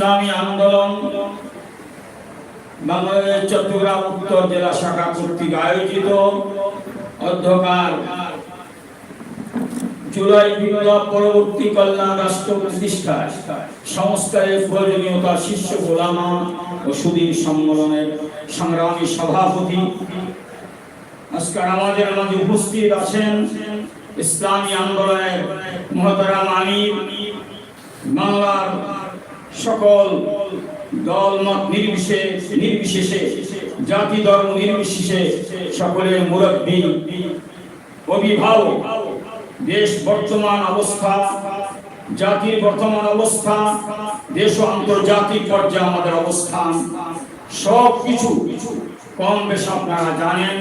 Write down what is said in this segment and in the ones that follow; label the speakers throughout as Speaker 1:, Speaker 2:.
Speaker 1: ইসলামী আন্দোলন বাংলাদেশ চট্টগ্রাম উত্তর জেলা শাখা কর্তৃক আয়োজিত অধ্যকার জুলাই বিপ্লব পরবর্তী কল্যাণ রাষ্ট্র প্রতিষ্ঠায় সংস্কারের প্রয়োজনীয়তা শীর্ষ গোলামা ও সুদীর সম্মেলনের সংগ্রামী সভাপতি আজকের আমাদের মাঝে উপস্থিত আছেন ইসলামী আন্দোলনের মহতারাম আমির, বাংলার সকল দল, মত নির্বিশেষে নির্বিশেষে, জাতি, ধর্ম নির্বিশেষে সকলের মুরব্বী, অভিভাবক, দেশ বর্তমান অবস্থা, জাতির বর্তমান অবস্থা, দেশ ও আন্তর্জাতিক পর্যায়ে আমাদের অবস্থান সব কিছু কম বেশ আপনারা জানেন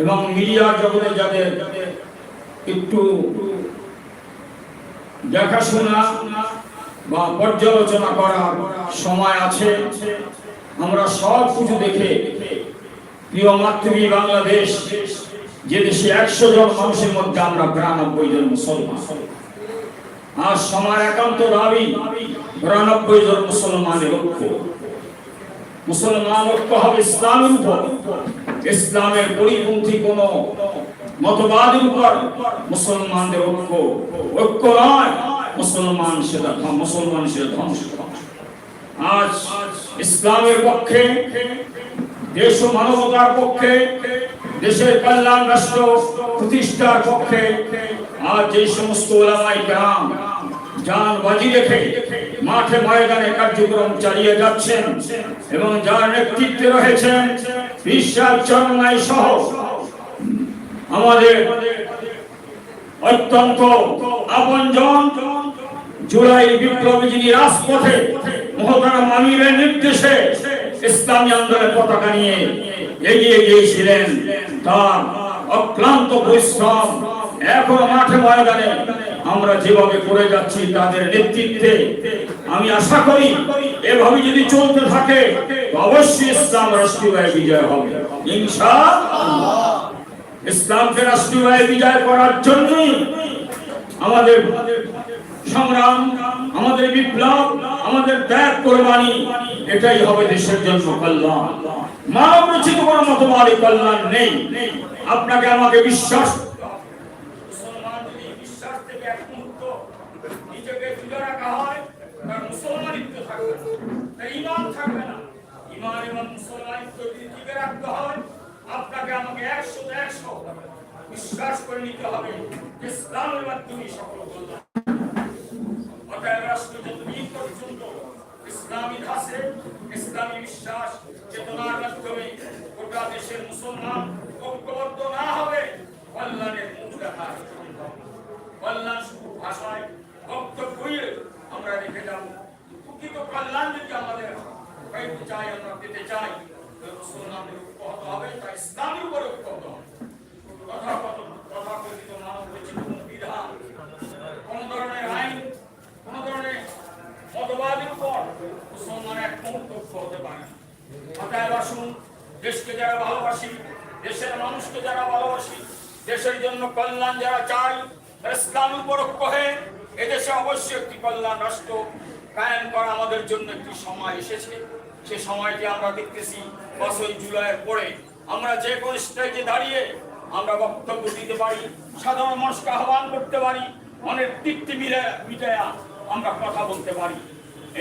Speaker 1: এবং মিডিয়া জগতে যাদের একটু দেখাশোনা বা পর্যালোচনা করার সময় আছে। আমরা সব কিছু দেখে প্রিয় মাতৃভূমি বাংলাদেশ, যে দেশে একশো জন মানুষের মধ্যে আমরা বিরানব্বই জন মুসলমান। আর সময় একান্ত দাবি, বিরানব্বই জন মুসলমানের ঐক্য। মুসলমান ঐক্য হবে ইসলামের উপর। ইসলামের পরিপন্থী কোন মতবাদের উপর মুসলমানদের ঐক্য ঐক্য নয়। মুসলমান মুসলমান ধ্বংস আজ ইসলামের পক্ষে, দেশ মানবতার পক্ষে, দেশের কল্যাণ রাষ্ট্র প্রতিষ্ঠার পক্ষে আজ যে সমস্ত ওলামাই গ্রাম যান বাজি রেখে মাঠে ময়দানে কার্যক্রম চালিয়ে যাচ্ছেন এবং যার নেতৃত্বে রয়েছেন বিশ্বাস চরমাই সহ আমাদের অত্যন্ত আপনজন। জুলাই বিপ্লবী যিনি রাজপথে মহতারাম আমিরের নির্দেশে ইসলামী আন্দোলনের পতাকা নিয়ে এগিয়ে গিয়েছিলেন, তার অক্লান্ত পরিশ্রম এখন মাঠে ময়দানে আমরা যেভাবে করে যাচ্ছি তাদের নেতৃত্বে, আমি আশা করি এভাবে যদি চলতে থাকে, অবশ্যই ইসলাম রাষ্ট্রীয় বিজয় হবে। ইনশাআল্লাহ। ইসলামকে রাষ্ট্রীয় বিজয় করার জন্য আমাদের সংগ্রাম, আমাদের বিপ্লব, আমাদের ত্যাগ কোরবানি, এটাই হবে দেশের জন্য কল্যাণ। মানব রচিত কোনো মতবাদী কল্যাণ নেই। আপনাকে আমাকে বিশ্বাস মুসলমান থাকবে না। ইমান এবং মুসলমানিত্ব টিকে রাখতে হয়। আপনাকে আমাকে একশো একশো বিশ্বাস করে নিতে হবে ইসলামের মাধ্যমে সকল অতএব রাষ্ট্র যতদিন পর্যন্ত ইসলামী ধাসে ইসলামী বিশ্বাস, চেতনার মাধ্যমে গোটা দেশের মুসলমান ঐক্যবদ্ধ না হবে, কল্যাণের মুখ দেখা কল্যাণ শুধু ভাষায় বক্তব্যে আমরা রেখে যাব। প্রকৃত কল্যাণ যদি আমাদের চাই, আমরা পেতে চাই। কোনো ধরনের আইন কোন ধরনের মতবাদের উপর এক হতে পারে না অতএব দেশকে যারা ভালোবাসি, দেশের মানুষকে যারা ভালোবাসি দেশের জন্য কল্যাণ যারা চাই ইসলাম উপর হয়ে এদেশে অবশ্যই একটি কল্যাণ রাষ্ট্র কায়েম করা আমাদের জন্য একটি সময় এসেছে। সে সময়টি আমরা দেখতেছি পাঁচই জুলাইয়ের পরে। আমরা যে কোনো স্টেজে দাঁড়িয়ে আমরা বক্তব্য দিতে পারি সাধারণ মানুষকে আহ্বান করতে পারি অনেক তৃপ্তি মিলে মিটায়া আমরা কথা বলতে পারি।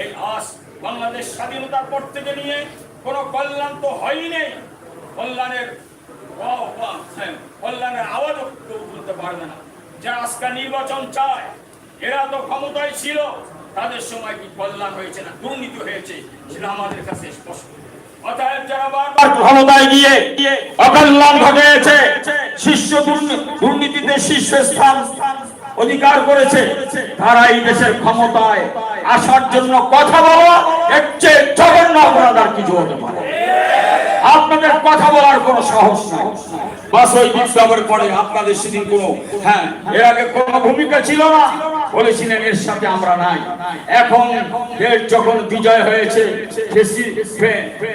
Speaker 1: এই আজ বাংলাদেশ স্বাধীনতার পর থেকে নিয়ে কোনো কল্যাণ তো হয়ই নেই। কল্যাণের হ্যাঁ, কল্যাণের আওয়াজও কেউ তুলতে পারবে না। যারা আজকে নির্বাচন চায় এরা তো ক্ষমতায় ছিল। তাদের সময় কি কল্যাণ হয়েছে না? দুর্নীতি হয়েছে সেটা আমাদের কাছে স্পষ্ট। ক্ষমতায় দুর্নীতিতে শীর্ষ স্থান অধিকার করেছে দেশের ক্ষমতায় আসার জন্য কথা বলা চেয়ে জঘন্য অপরাধ আর কিছু হতে পারে আপনাদের কথা বলার কোনো সাহস নাই। বাস ওই বিপ্লবের পরে আপনাদের সেদিন কোনো হ্যাঁ এর আগে কোনো ভূমিকা ছিল না। বলেছিলেন, এর সাথে আমরা নাই। এখন দেশ যখন বিজয় হয়েছে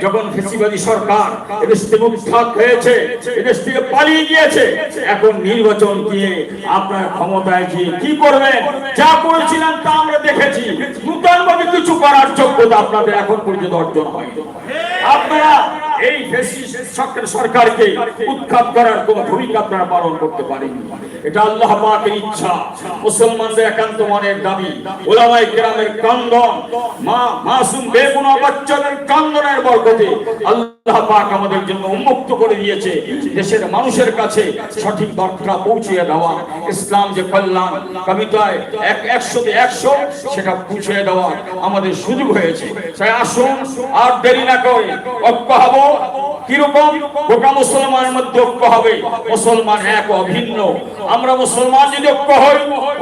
Speaker 1: যখন ফেসিবাদী সরকার এদেশ থেকে উৎখাত হয়েছে, এদেশ থেকে পালিয়ে গিয়েছে, এখন নির্বাচন দিয়ে আপনার ক্ষমতায় গিয়ে কি করবেন? যা করেছিলেন তা আমরা দেখেছি। নূতন ভাবে কিছু করার যোগ্যতা আপনাদের এখন পর্যন্ত অর্জন হয় আপনারা এই সরকারকে উৎখাত করার কোন ভূমিকা আপনারা পালন করতে পারেননি। এটা আল্লাহ পাকের ইচ্ছা। মুসলমানদের একান্ত মনের দাবি। ওলামাই কান্দন মা মাসুম বাচ্চাদের কান্দনের বরকতে আল্লাহ পাক আমাদের জন্য উন্মুক্ত করে দিয়েছে। দেশের মানুষের কাছে সঠিক বার্তা পৌঁছিয়ে দেওয়া। ইসলাম যে কল্যাণ, কবিতায় এক একশোতে একশো, সেটা পৌঁছে দেওয়া আমাদের সুযোগ হয়েছে। আসুন, আর দেরি না করে ঐক্য হব? কীরকম? গোটা মুসলমানের মধ্যে ঐক্য হবে। মুসলমান এক অভিন্ন আমরা মুসলমান যদি ঐক্য হই,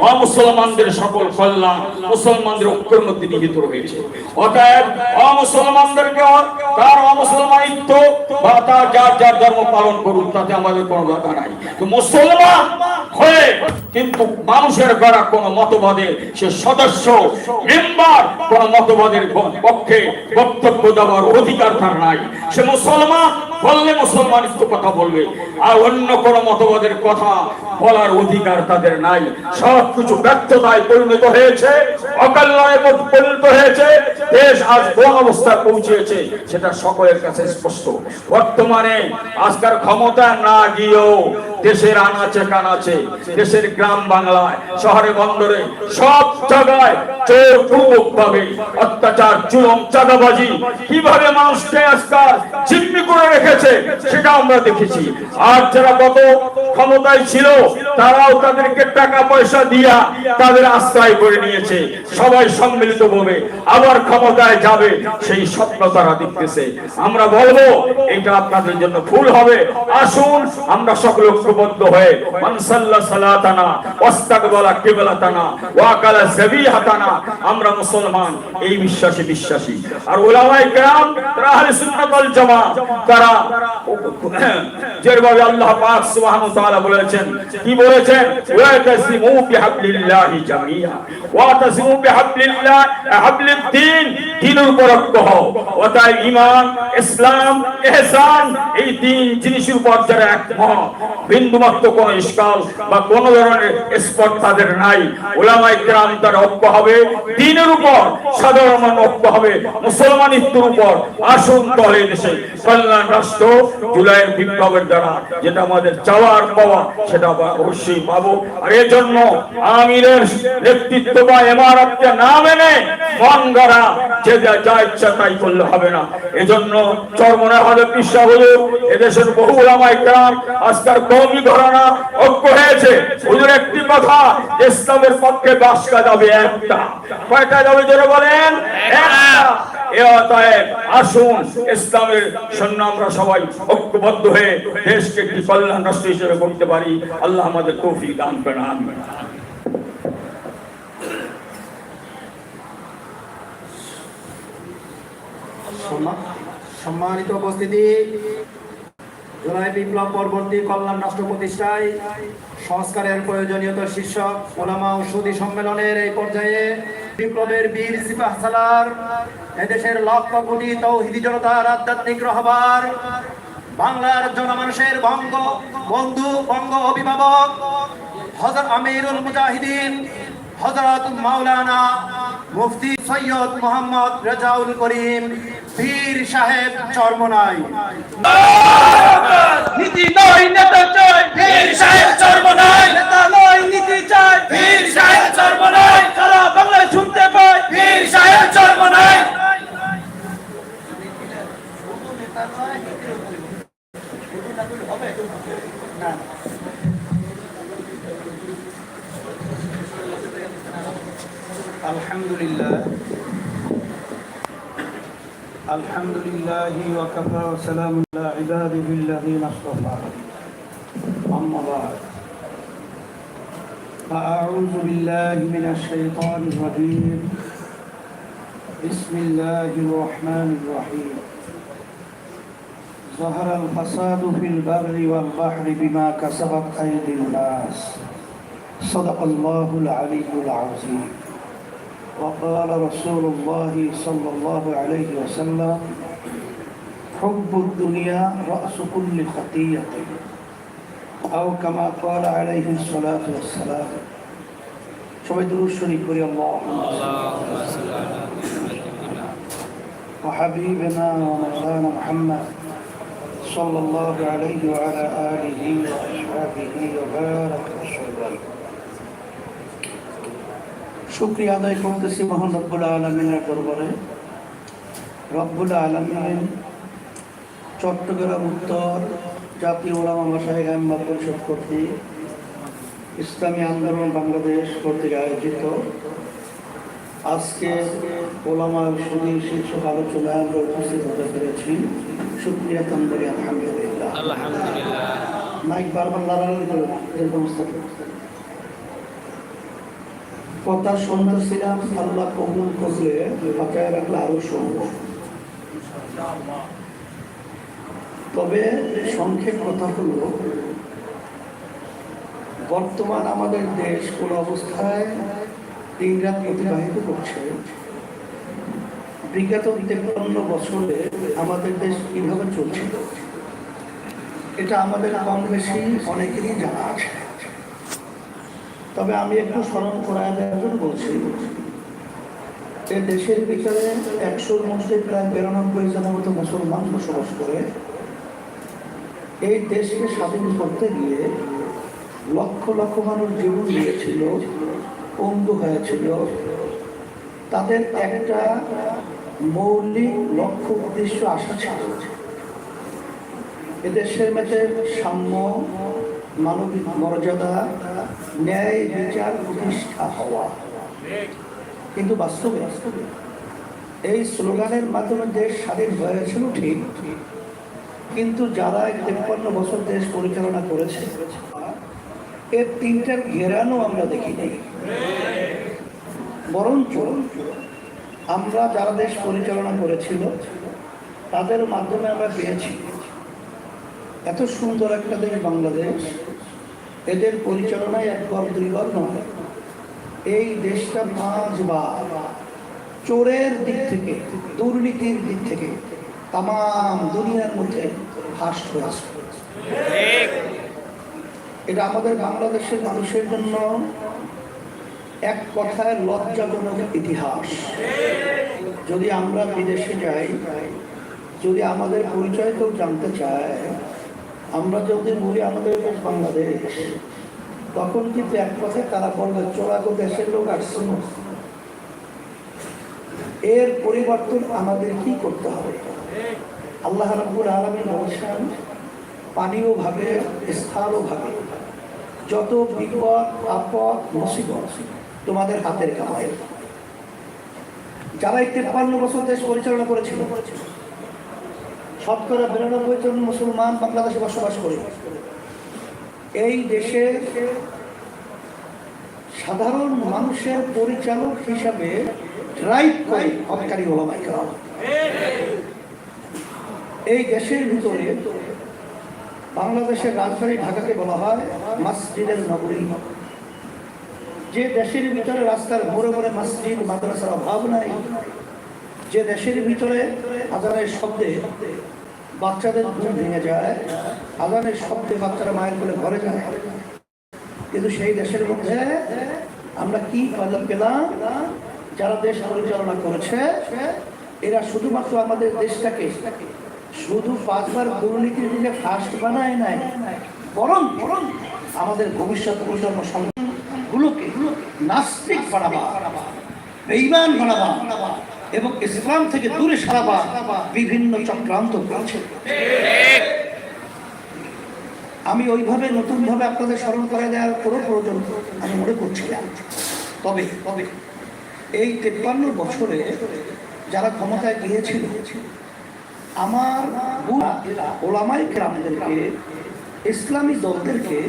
Speaker 1: অমুসলমানদের সকল কল্যাণ, মুসলমানদের ঐক্যের মধ্যে নিহিত রয়েছে। অতএব অমুসলমানদেরকে তার অমুসলমানিত্ব বা তার যার যার ধর্ম পালন করুন তাতে আমাদের কোনো দরকার নাই। তো মুসলমান হয়ে, কিন্তু মানুষের গড়া কোন মতবাদের সে সদস্য, মেম্বার কোন মতবাদের পক্ষে বক্তব্য দেওয়ার অধিকার তার নাই। সে মুসলমান, বললে মুসলমানিত্ব কথা বলবে। আর অন্য কোন মতবাদের কথা বলার অধিকার তাদের নাই। সব কিছু ব্যর্থতায় পরিণত হয়েছে অকল্যাণে পরিণত হয়েছে। দেশ আজ কোন অবস্থায় পৌঁছেছে সেটা সকলের কাছে স্পষ্ট। বর্তমানে আজকার ক্ষমতা না গিয়েও দেশের আনাচে কানাচে, দেশের গ্রাম বাংলায়, শহরে বন্দরে, সব জায়গায় চোর পূর্বক ভাবে অত্যাচার চুরম চাঁদাবাজি কীভাবে মানুষকে আজকাল জিম্মি করে রেখেছে, সেটা আমরা দেখেছি। আর যারা গত ক্ষমতায় ছিল তারাও তাদেরকে টাকা পয়সা দিয়া তাদের আশ্রয় করে নিয়েছে। সবাই সম্মিলিত ভাবে আবার ক্ষমতায় যাবে, সেই স্বপ্ন তারা দেখতেছে। আমরা বলব, এটা আপনাদের জন্য ভুল হবে। আসুন, আমরা সকল ঐক্যবদ্ধ হয়ে মানসাল্লাহ সালাতানা, ওয়াস্তাকবালা কিবলাতানা, ওয়াকালা যাবিহাতানা আমরা মুসলমান, এই বিশ্বাসে বিশ্বাসী। আর ওলামায়ে কেরাম, তারা আহলে সুন্নাত ওয়াল জামাত, তারা যেভাবে আল্লাহ পাক সুবহানাহু ওয়া তাআলা বলেছেন, কি বলেছেন ওয়া তাসিমু বিহাবলিল্লাহি জামিয়া ওয়া তাসিমু বিহাবলিল্লাহ হাবলিদ দ্বীন দ্বীনের উপর ঐক্য হবে দ্বীনের উপর, সাধারণ ঐক্য হবে মুসলমানিত্বের উপর। আসুন তলে দেশে কল্যাণ রাষ্ট্র, জুলাইয়ের বিপ্লবের দ্বারা যেটা আমাদের চাওয়ার পাওয়া, সেটা অবশ্যই পাবো। আর এর জন্য আমিরের নেতৃত্ব বা এমারতকে না মেনে গড়া যে যা ইচ্ছা তাই করলে হবে না। এজন্য চরমনে হবে পিসা হলো এদেশের বহু ওলামায়ে কেরাম আজকাল কওমি ঘরানা ঐক্য হয়েছে। হুজুর, একটি কথা, ইসলামের পক্ষে বাসকা যাবে একটা। কয়টা যাবে জোরে বলেন? একটা। এ আসুন, ইসলামের আমরা সবাই ঐক্যবদ্ধ হয়ে দেশকে একটি কল্যাণ রাষ্ট্র হিসেবে করতে পারি। আল্লাহ আমাদের তৌফিক দান করেন
Speaker 2: সম্মানিত উপস্থিতি, জুলাই বিপ্লব পরবর্তী কল্যাণ রাষ্ট্র প্রতিষ্ঠায় সংস্কারের প্রয়োজনীয়তা শীর্ষক ওলামা সুদী সম্মেলনের এই পর্যায়ে বিপ্লবের বীর সিপাহ সালার, এদেশের লক্ষ কোটি তৌহিদি জনতার আধ্যাত্মিক রহবার, বাংলার জনমানুষের বঙ্গ, বন্ধু, বঙ্গ অভিভাবক হজর আমিরুল মুজাহিদিন হজরত মাওলানা মুফতি সৈয়দ মোহাম্মদ রেজাউল করিম পীর সাহেব চর্মনাই।
Speaker 3: নীতি নয় নেতা চাই। বীর সাহেব চর্মনাই। নেতা নয় নীতি চাই। বীর সাহেব চর্মনাই। সারা বাংলায় শুনতে পাই। বীর সাহেব চর্মনাই।
Speaker 4: الحمد لله الحمد لله وكفى وسلام على عباده الذين اصطفى. أما بعد. فأعوذ بالله من الشيطان الرجيم. بسم الله الرحمن الرحيم. ظهر الفساد في البر والبحر بما كسبت أيدي الناس. صدق الله العلي العظيم. وقال رسول الله صلى الله عليه وسلم حب الدنيا رأس كل خطيئة أو كما قال عليه الصلاة والسلام সবাই দুরূদ শরীফ করি আল্লাহ وحبيبنا ومولانا محمد صلى الله عليه وعلى آله وأصحابه وبارك وسلم শুক্রিয়া আদায় করতেছি মহান রব্বুল আলমিনের দরবারে। রব্বুল আলমিন চট্টগ্রাম উত্তর জাতীয় ওলামা ভাষায় গাম্বা পরিষদ কর্তৃক ইসলামী আন্দোলন বাংলাদেশ কর্তৃক আয়োজিত আজকে ওলামা সুদী শীর্ষক আলোচনায় আমরা উপস্থিত হতে পেরেছি। শুক্রিয়া তন্দরি আলহামদুলিল্লাহ। মাইক বারবার লাগানো করে এরকম কথা শুনতেছিলাম আল্লাহ কবুল করলে বাঁচায় রাখলে আরও সম্ভব। তবে সংক্ষেপ কথা হলো, বর্তমান আমাদের দেশ কোন অবস্থায় ইংরাজ অতিবাহিত করছে। বিগত তেপ্পান্ন বছরে আমাদের দেশ কীভাবে চলছিল এটা আমাদের কম বেশি অনেকেরই জানা আছে। তবে আমি একটু স্মরণ করায় দেওয়ার জন্য বলছি যে দেশের ভিতরে একশোর মধ্যে প্রায় বিরানব্বই জনের মতো মুসলমান বসবাস করে, এই দেশকে স্বাধীন করতে গিয়ে লক্ষ লক্ষ মানুষ জীবন দিয়েছিল পঙ্গু হয়েছিল। তাদের একটা মৌলিক লক্ষ্য, উদ্দেশ্য, আশা ছিল। এদেশের মধ্যে সাম্য, মানবিক মর্যাদা ন্যায় বিচার প্রতিষ্ঠা হওয়া। কিন্তু বাস্তবে এই স্লোগানের মাধ্যমে দেশ স্বাধীন হয়েছিল ঠিক, কিন্তু যারা তেপ্পান্ন বছর দেশ পরিচালনা করেছে, এর তিনটার ঘেরানো আমরা দেখি নাই। বরঞ্চ আমরা যারা দেশ পরিচালনা করেছিল, তাদের মাধ্যমে আমরা পেয়েছি। এত সুন্দর একটা দেশ বাংলাদেশ। এদের পরিচালনায় একবার দুইবার নয়। এই দেশটা পাঁচবার চোরের দিক থেকে, দুর্নীতির দিক থেকে তাম দুনিয়ার মধ্যে ফার্স্ট এটা আমাদের বাংলাদেশের মানুষের জন্য এক কথায় লজ্জাজনক ইতিহাস। যদি আমরা বিদেশে যাই, যদি আমাদের পরিচয় কেউ জানতে চায় আমরা যদি বলি আমাদের দেশ বাংলাদেশ, তখন কিন্তু এক কথায় তারা বলবে চোরাগো দেশের লোক আসছে। এর পরিবর্তন আমাদের কি করতে হবে? আল্লাহ রাব্বুল আলামিন বলছেন, পানীয় ভাবে, স্থানও ভাবে। যত বিপদ, আপদ, মুসিবত তোমাদের হাতের কামাই। যারা এই তেপ্পান্ন বছর দেশ পরিচালনা করেছিল শতকরা বিরানব্বই জন মুসলমান বাংলাদেশে বসবাস করে। এই দেশে সাধারণ মানুষের পরিচালক হিসাবে ড্রাইভ করে হকারী এই দেশের ভিতরে বাংলাদেশের রাজধানী ঢাকাকে বলা হয় মসজিদের নগরী। যে দেশের ভিতরে রাস্তার মোড়ে মোড়ে মসজিদ, মাদ্রাসার অভাব নাই, যে দেশের ভিতরে আজানের শব্দে বাচ্চাদের ঘুম ভেঙে যায়, আজানের শব্দে বাচ্চারা মায়ের কোলে ঘরে যায়। কিন্তু সেই দেশের মধ্যে আমরা কি পেলাম পেলাম? যারা দেশ পরিচালনা করেছে, এরা শুধুমাত্র আমাদের দেশটাকে শুধু পাঁচবার দুর্নীতির দিকে ফার্স্ট বানায় নাই, বরং বরং আমাদের ভবিষ্যৎ প্রজন্ম গুলোকে নাস্তিক বানাবা বেইমান বানাবা এবং ইসলাম থেকে দূরে সরাবা বিভিন্ন চক্রান্ত করেছে। আমি ওইভাবে নতুনভাবে আপনাদের স্মরণ করে দেওয়ার কোনো প্রয়োজন আমি মনে করছিলাম তবে তবে এই তেপ্পান্ন বছরে যারা ক্ষমতায় গিয়েছিল, আমার ওলামাই গ্রামদেরকে ইসলামী দলদেরকে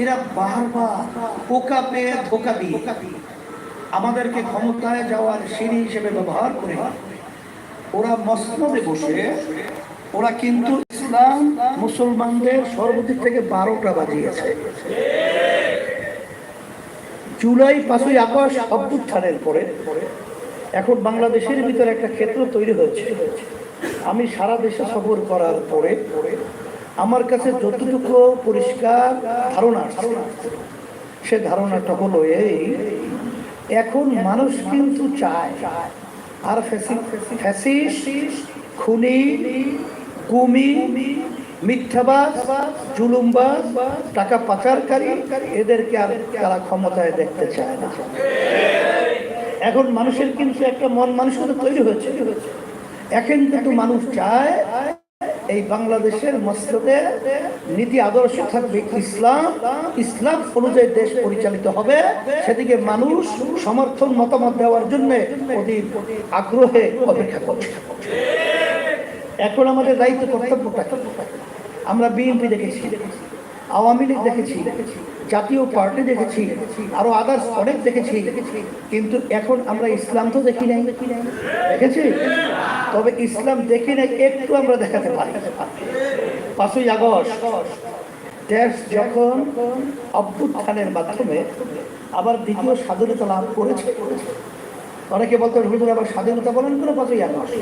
Speaker 4: এরা বারবার পোকা পেয়ে ধোকা দিয়ে আমাদেরকে ক্ষমতায় যাওয়ার সিঁড়ি হিসেবে ব্যবহার করে ওরা মসনদে বসে, ওরা কিন্তু ইসলাম মুসলমানদের সর্বদিক থেকে বারোটা বাজিয়েছে। জুলাই পাঁচই আগস্ট অভ্যুত্থানের পরে এখন বাংলাদেশের ভিতরে একটা ক্ষেত্র তৈরি হয়েছে। আমি সারা দেশে সফর করার পরে আমার কাছে যতটুকু পরিষ্কার ধারণা সে ধারণাটা হলো এই এখন মানুষ কিন্তু চায়। আর ফ্যাসিস খুনি কুমি মিথ্যাবাদ জুলুমবাজ টাকা পাচারকারী, এদেরকে আর তারা ক্ষমতায় দেখতে চায় না। এখন মানুষের কিন্তু একটা মন মানসিকতা তৈরি হয়েছে। এখন কিন্তু মানুষ চায় এই বাংলাদেশের মসজিদে নীতি আদর্শ থাকবে ইসলাম ইসলাম অনুযায়ী দেশ পরিচালিত হবে। সেদিকে মানুষ সমর্থন মতামত দেওয়ার জন্য অতি আগ্রহে অপেক্ষা করছে এখন আমাদের দায়িত্ব কর্তব্যটা আমরা বিএনপি দেখেছি, আওয়ামী লীগ দেখেছি দেখেছি জাতীয় পার্টি দেখেছি, আরও আদার্স অনেক দেখেছি, কিন্তু এখন আমরা ইসলাম তো দেখি নাই। দেখেছি? তবে ইসলাম দেখি নাই, একটু আমরা দেখাতে পারি। পাঁচই আগস্ট, দেশ যখন অভ্যুত্থানের মাধ্যমে আবার দ্বিতীয় স্বাধীনতা লাভ করেছে। অনেকে বলতো হুজুর, আবার স্বাধীনতা বলেন কোনো পাঁচই আগস্ট।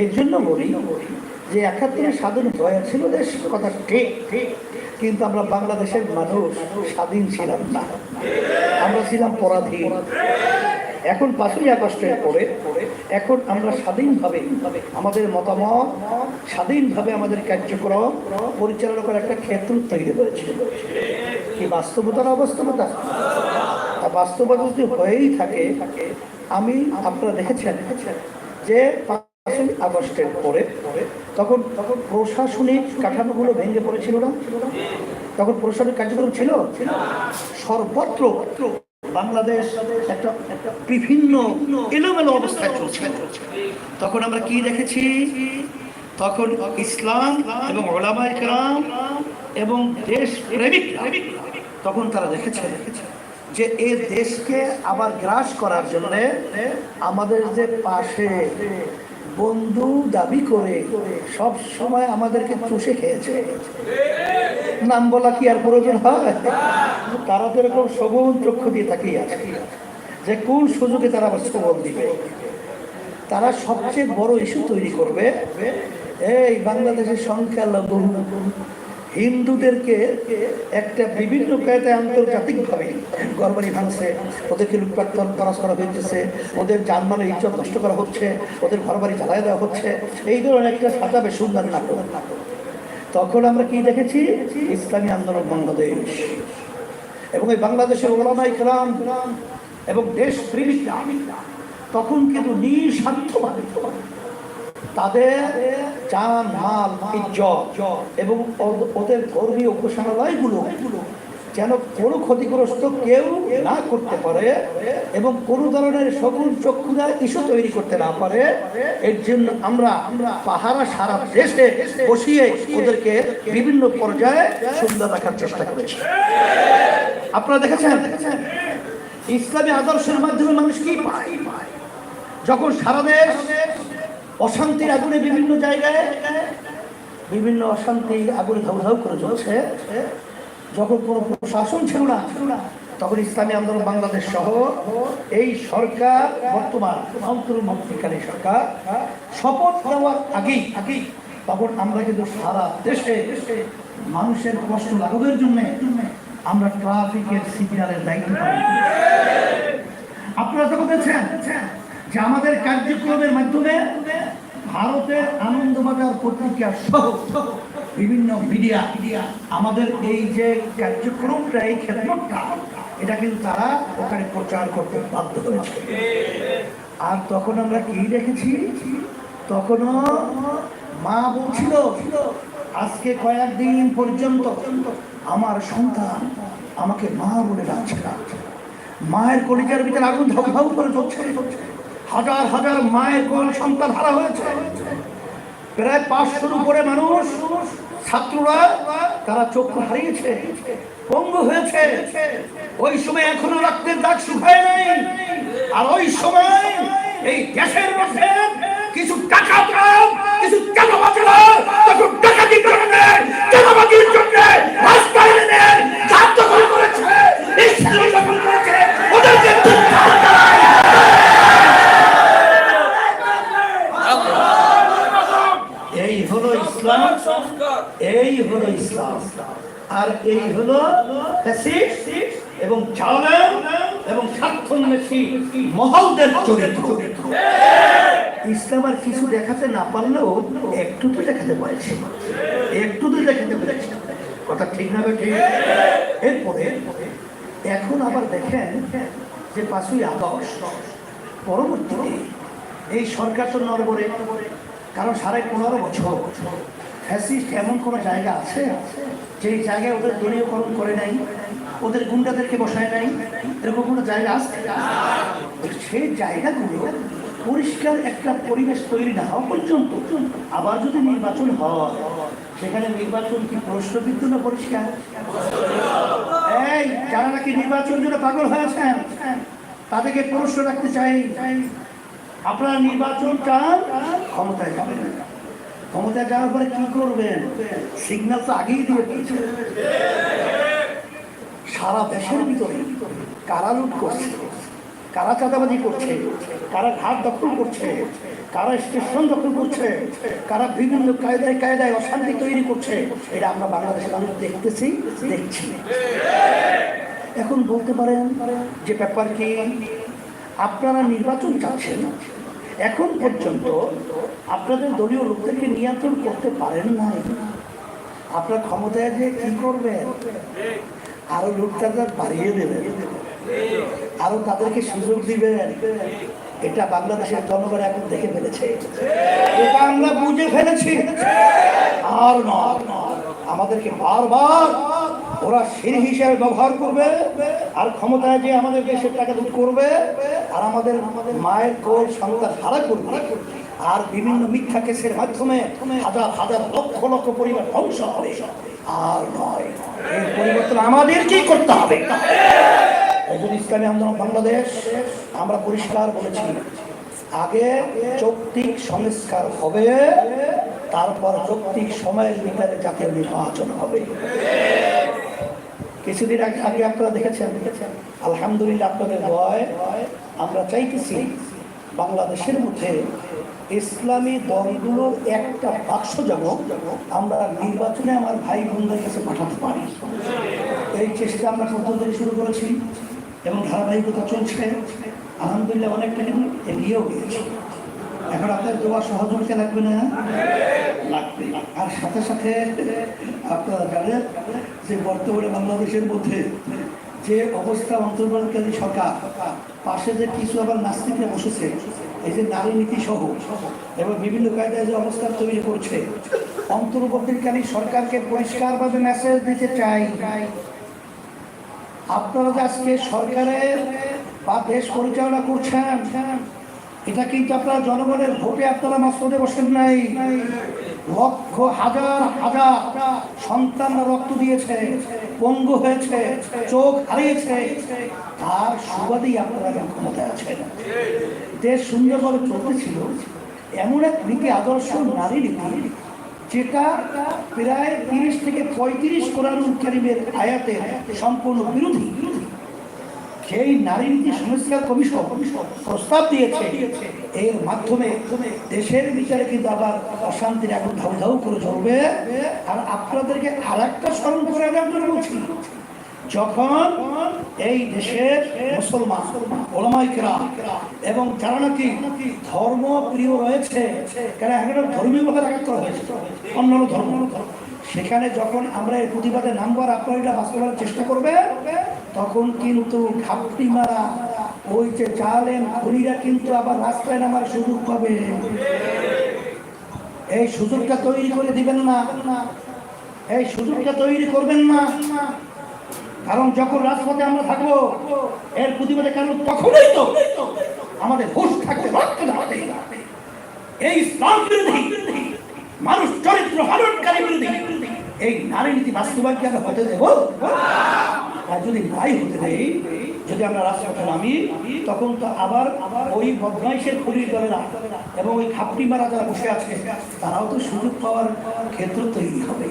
Speaker 4: এই জন্য বলি যে একাত্তরে স্বাধীন হয়েছিল দেশ, কথা ঠিক ঠিক কিন্তু আমরা বাংলাদেশের মানুষ স্বাধীন ছিলাম না। আমরা ছিলাম পরাধীন। এখন পাঁচই আগস্টের পরে, এখন আমরা স্বাধীনভাবে আমাদের মতামত, স্বাধীনভাবে আমাদের কার্যক্রম পরিচালনা করার একটা ক্ষেত্র তৈরি হয়েছে কি বাস্তবতার অবাস্তবতা তা বাস্তবতা যদি হয়েই থাকে, আমি, আপনারা দেখেছেন যে পাঁচই আগস্টের পরে তখন তখন প্রশাসনিক কাঠামোগুলো ভেঙে পড়েছিল না? তখন প্রশাসনিক কার্যক্রম ছিল? সর্বত্র বাংলাদেশ একটা একটা বিভিন্ন এলোমেলো অবস্থায় চলছে। তখন আমরা কি দেখেছি? তখন ইসলাম এবং ওলামাই কেরাম এবং দেশ প্রেমিক তখন তারা দেখেছে যে এই দেশকে আবার গ্রাস করার জন্য আমাদের যে পাশে বন্ধু দাবি করে সব সময় আমাদেরকে চুষে খেয়েছে। নাম বলা কি আর প্রয়োজন হয়? তারা তো এরকম সবুজ চক্ষ দিয়ে তাকিয়ে আছে। যে কোন সুযোগে তারা আবার সবল দিবে? তারা সবচেয়ে বড় ইস্যু তৈরি করবে, এই বাংলাদেশের সংখ্যালঘু হিন্দুদেরকে একটা বিভিন্ন কায়দায় আন্তর্জাতিকভাবে গড়বাড়ি ভাঙছে, ওদেরকে লুটপাট করা করা হইতেছে, ওদের জানমালের ইজ্জত নষ্ট করা হচ্ছে, ওদের ঘরবাড়ি জ্বালায় দেওয়া হচ্ছে, এই ধরনের একটা সাজাবে সুন্দর নাটক। তখন আমরা কি দেখেছি? ইসলামী আন্দোলন বাংলাদেশ। এবং এই বাংলাদেশের ওলামাই কালাম এবং দেশ প্রেমিকরা, তখন কিন্তু নিঃস্বার্থভাবে তাদের জান, মাল, ইজ্জত এবং ওদের ধর্মীয় উপাসনালয়গুলো যেন কোনো ক্ষতিগ্রস্ত কেউ না করতে পারে এবং কোনো ধরনের সগুন চক্ষুরা ইস্যু তৈরি করতে না পারে, এর জন্য আমরা পাহারা সারা দেশে বসিয়ে ওদেরকে বিভিন্ন পর্যায়ে সুন্দর রাখার চেষ্টা করেছি। আপনারা দেখেছেন? ইসলামী আদর্শের মাধ্যমে মানুষ কি পায়? যখন সারা দেশ অশান্তির আগুনে বিভিন্ন জায়গায় বিভিন্ন অশান্তি আগুনে ধাউ করে চলছে যখন কোনো প্রশাসন ছিল না, তখন ইসলামী আন্দোলন বাংলাদেশ সহ এই সরকার, বর্তমান অন্তর্মন্ত্রীকালীন সরকার শপথ নেওয়ার আগেই আগেই তখন আমরা কিন্তু সারা দেশে মানুষের কষ্ট লাঘবের জন্য আমরা ট্রাফিকের সিগন্যালের দায়িত্ব আপনারা তো বলেছেন যে আমাদের কার্যক্রমের মাধ্যমে ভারতের আনন্দবাজার পত্রিকা সহ বিভিন্ন মিডিয়া মিডিয়া, আমাদের এই যে কার্যক্রমটা, এই ক্ষেত্রটা এটা কিন্তু তারা ওখানে প্রচার করতে বাধ্য আর তখন আমরা কি দেখেছি? তখনও মা বলছিল, আজকে কয়েকদিন পর্যন্ত আমার সন্তান আমাকে মা বলে ডাকছে মায়ের কলিজার ভিতরে আগুন ধাউ করে চলছে হাজার হাজার মায়ের কোন সন্তান হারা হয়েছে? প্রায় পাঁচশোর উপরে মানুষ, ছাত্ররা, তারা চক্ষু হারিয়েছে, পঙ্গু হয়েছে। ওই সময় এখনও রক্তের দাগ শুকায় নাই। আর ওই সময় এই দেশের মধ্যে কিছু টাকা কিছু টাকা বাঁচলা তখন টাকাতি কারণে টাকাবাজির জন্য রাস্তায় খাদ্য করে করেছে ছেলে যখন করেছে হলো ইসলাম। আর এই হলো এবং এবং মহলদের ইসলাম আর কিছু দেখাতে না পারলেও একটু তো দেখাতে পারছে। একটু তো দেখাতে পেরেছে। কথা ঠিক না ঠিক এরপরে এখন আবার দেখেন যে পাঁচই আগস্ট পরবর্তীতে এই সরকার তো নড়বড়ে, কারণ সাড়ে পনেরো বছর। ফ্যাসিস্ট এমন কোনো জায়গা আছে যে জায়গায় ওদের দলীয়করণ করে নাই, ওদের গুন্ডাদেরকে বসায় নাই? এরকম কোনো জায়গা আছে? সেই জায়গাগুলো পরিষ্কার একটা পরিবেশ তৈরি না হওয়া পর্যন্ত আবার যদি নির্বাচন হয়, সেখানে নির্বাচন কি প্রশ্নবিদ্ধ না পরিষ্কার? এই, যারা নাকি নির্বাচন জন্য পাগল হয়েছেন তাদেরকে প্রশ্ন রাখতে চাই। আপনারা নির্বাচন চান, ক্ষমতায় যাবেন ক্ষমতায় যাওয়ার পরে কি করবেন? সিগন্যাল তো আগেই দিয়ে দিয়েছে। সারা দেশের ভিতরে কারা লুট করছে? কারা চাঁদাবাজি করছে? কারা ঘাট দখল করছে? কারা স্টেশন দখল করছে? কারা বিভিন্ন কায়দায় কায়দায় অশান্তি তৈরি করছে? এটা আমরা বাংলাদেশের মানুষ দেখতেছি, দেখছি। এখন বলতে পারেন যে ব্যাপার কি? আপনারা নির্বাচন চাচ্ছেন এখন পর্যন্ত আপনাদের দলীয় লোকদেরকে নিয়ন্ত্রণ করতে পারেন না আপনার ক্ষমতায় যে কি করবেন? আরও লোকটাদের বাড়িয়ে দেবেন। আরও তাদেরকে সুযোগ দিবেন। এটা বাংলাদেশের জনগণ এখন দেখে ফেলেছে। এটা আমরা বুঝে ফেলেছি। আর নয়, আমাদেরকে বারবার ওরা সিঁড়ি হিসেবে ব্যবহার করবে, আর ক্ষমতায় যে আমাদের দেশের টাকা লুট করবে, আর আমাদের মায়ের কোল সন্তান হারা করবে, আর বিভিন্ন মিথ্যা কেসের মাধ্যমে হাজার হাজার লক্ষ লক্ষ পরিবার ধ্বংস হবে। আর নয়, এর পরিবর্তন আমাদেরকেই করতে হবে। জন্য ইসলামী আন্দোলন বাংলাদেশ, আমরা পরিষ্কার বলেছি, আগে যৌক্তিক সংস্কার হবে, তারপর যৌক্তিক সময়ের ভিতরে জাতীয় নির্বাচন হবে। কিছুদিন আগে আগে আপনারা দেখেছেন আলহামদুলিল্লাহ আপনাদের দোয়ায় আমরা চাইতেছি বাংলাদেশের মধ্যে ইসলামী দলগুলোর একটা বাক্স যেন আমরা নির্বাচনে আমার ভাই বোনদের কাছে পাঠাতে পারি। এই চেষ্টা আমরা প্রথম থেকে শুরু করেছি এবং ধারাবাহিকতা চলছে। আলহামদুলিল্লাহ অনেকটা এগিয়েও গিয়েছে। এখন আপনার দোয়া সহযোগিতা লাগবে না? লাগবে। আর সাথে সাথে আপনারা জানেন যে বর্তমানে বাংলাদেশের মধ্যে যে অবস্থা অন্তর্বর্তীকালীন সরকার, পাশে যে কিছু আবার নাস্তিকরা বসেছে, এই যে নারী নীতি সহ, এবং বিভিন্ন কায়দায় যে অবস্থা তৈরি করছে, অন্তর্বর্তীকালীন সরকারকে পরিষ্কারভাবে মেসেজ দিতে চাই। আপনারা আজকে সরকারের বা দেশ পরিচালনা করছেন এটা কিন্তু আপনারা জনগণের ভোটে আপনারা মস্তদে বসেন নাই। লক্ষ হাজার হাজার সন্তানরা রক্ত দিয়েছে, পঙ্গু হয়েছে, চোখ হারিয়েছে। তার সুবাদেই আপনারা এখন ক্ষমতায় আছেন। দেশ সুন্দরভাবে চলতেছিল, এমন এক নীতি আদর্শ নারী নীতি যেটা প্রায় তিরিশ থেকে পঁয়ত্রিশ কোরআনুল কারিমের আয়াতের সম্পূর্ণ বিরোধী। সেই নারী নীতি সংস্কার কমিশন প্রস্তাব দিয়েছে, এর মাধ্যমে দেশের বিচারে কিন্তু আবার অশান্তির এখন ধাউ ধাউ করে চলবে আর আপনাদেরকে আর একটা স্মরণ করে জন্য বলছি, যখন এই দেশের মুসলমান ওলামাইকরা এবং যারা নাকি ধর্ম প্রিয় রয়েছে এখানে ধর্মীয় ভাবে আঘাত হয়েছে, অন্যান্য ধর্ম, সেখানে যখন আমরা এই প্রতিবাদে নামবার আপনারা এটা বাস্তবায়নের চেষ্টা করবে তখন কিন্তু ঘাপটি মারা ওই যে জালেম খুনিরা কিন্তু আবার রাস্তায় নামার সুযোগ পাবে। এই সুযোগটা তৈরি করে দিবেন না। এই সুযোগটা তৈরি করবেন না। কারণ যখন রাজপথে আমরা থাকব, এর প্রতিবাদে কারণ তখনই তো আমাদের হুশ থাকতে রক্ত এই ইসলাম বিরোধী, মানুষ চরিত্র হরণকারী বিরোধী, এই নারী নীতি বাস্তবায়ন কি আমরা হতে দেব? আর যদি নাই হতে দেই যদি আমরা রাজপথে নামি, তখন তো আবার ওই বদমাইশের খুলির দলেরা এবং ওই খাপড়ি মারা যারা বসে আছে, তারাও তো সুযোগ পাওয়ার ক্ষেত্র তৈরি হবে।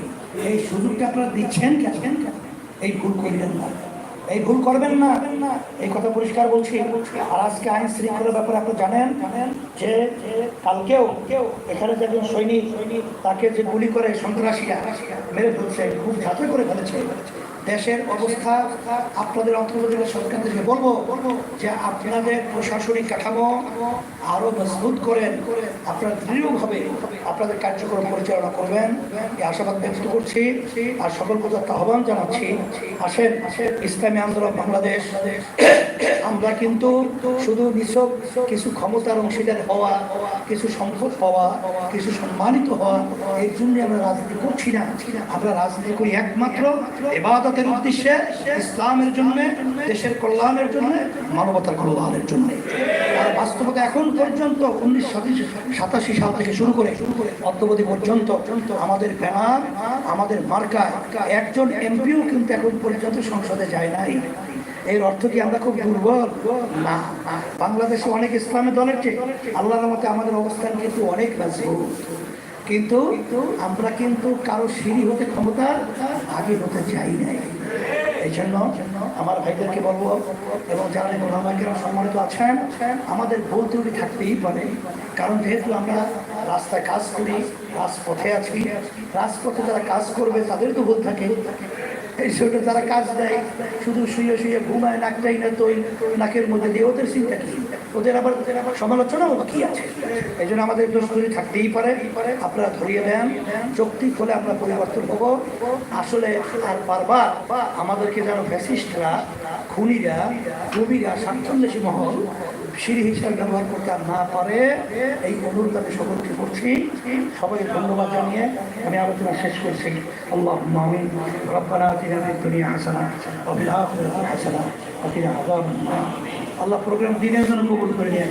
Speaker 4: এই সুযোগটা আপনারা দিচ্ছেন কেন? এই ভুল করবেন না। এই ভুল করবেন না। এই কথা পরিষ্কার বলছি। আর আজকে আইন শৃঙ্খলার ব্যাপারে আপনি জানেন যে কালকেও কেউ এখানে যে একজন সৈনিক, তাকে যে গুলি করে সন্ত্রাসীরা মেরে ফেলছে, খুব যাচাই করে ফেলেছে। দেশের অবস্থা আপনাদের অন্তর্বর্তী সরকারদেরকে বলব যে আপনাদের প্রশাসনিক কাঠামো আরও মজবুত করেন, আপনারা দৃঢ়ভাবে আপনাদের কার্যক্রম পরিচালনা করবেন। এই আশাবাদ ব্যক্ত করছি আর সকল প্রজাত আহ্বান জানাচ্ছি। আসেন, ইসলামী আন্দোলন বাংলাদেশ। আমরা কিন্তু শুধু নিছক কিছু ক্ষমতার অংশীদার হওয়া, কিছু সম্পদ পাওয়া কিছু সম্মানিত হওয়া এই জন্য আমরা রাজনীতি করছি না। আমরা রাজনীতি করি একমাত্র এবাদতের উদ্দেশ্যে ইসলামের জন্য, দেশের কল্যাণের জন্য, মানবতার কল্যাণের জন্য। আর বাস্তবতা এখন পর্যন্ত উনিশশো সাতাশি সাল থেকে শুরু করে, অদ্যবধি পর্যন্ত আমাদের ব্যানার, আমাদের মার্কা একজন এমপিও কিন্তু এখন পর্যন্ত সংসদে যায় নাই। এর অর্থ কি আমরা খুব দুর্বল? না। বাংলাদেশে অনেক ইসলামী দলের চেয়ে আল্লাহর মতে আমাদের অবস্থান কিন্তু অনেক মজবুত কিন্তু আমরা কিন্তু কারও সিঁড়ি হতে ক্ষমতা আগে হতে চাই নাই। এই জন্য আমার ভাইদেরকে বলব এবং যারা ওলামাকেরা সম্মানিত আছেন, আমাদের ভুল ত্রুটি থাকতেই পারে। কারণ যেহেতু আমরা রাস্তায় কাজ করি, রাজপথে আছি, রাজপথে যারা কাজ করবে তাদের তো ভুল থাকে। এই জন্য তারা কাজ দেয়, শুধু শুয়ে শুয়ে ঘুমায়, নাক নাকটাই না তৈ নাকের মধ্যে দিয়ে, ওদের চিন্তা কি? ওদের আবার ওদের আবার সমালোচনা বা কি আছে? এই জন্য আমাদের দোষগুলি থাকতেই পারে। আপনারা ধরিয়ে দেন যৌক্তিক হলে আমরা পরিবর্তন হব। আসলে আর বারবার আমাদেরকে যেন ফ্যাসিস্টরা, খুনিরা কবিরা স্বার্থন্বেষী মহল সিঁড়ি হিসাবে ব্যবহার করতে আর না পারে, এই অনুরোধ আমি সকলকে করছি। সবাই ধন্যবাদ জানিয়ে আমি আলোচনা শেষ করছি। আল্লাহ মামিন। আল্লাহ প্রোগ্রাম দিনের জন্য কবুল করে নিয়ে